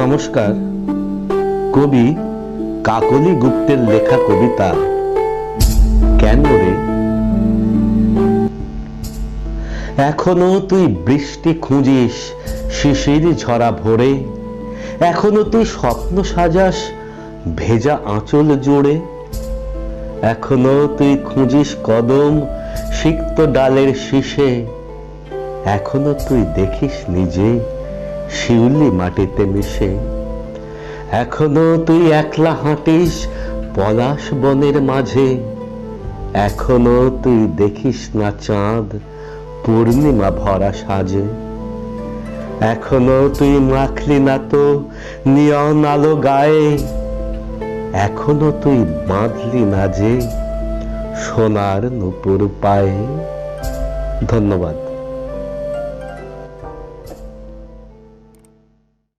নমস্কার। কবি কাকলি গুপ্তের লেখা কবিতা কেন রে এখনও তুই বৃষ্টি খুঁজিস শিশির ঝরা ভোরে, এখনও তুই স্বপ্ন সাজাস ভেজা আঁচল জোড়ে এখনও তুই খুঁজিস কদম সিক্ত ডালের শীষে, এখনও তুই দেখিস নিজে। শিউলি মাটিতে মিশে। এখনও তুই একলা হাঁটিস পলাশ বনের মাঝে। এখনও তুই দেখিস না চাঁদ পূর্ণিমা ভরা সাজে। এখনও তুই মাখলি না তো নিয়ন আলো গায়ে। এখনও তুই বাঁধলি না যে সোনার নুপুর পায়ে। ধন্যবাদ।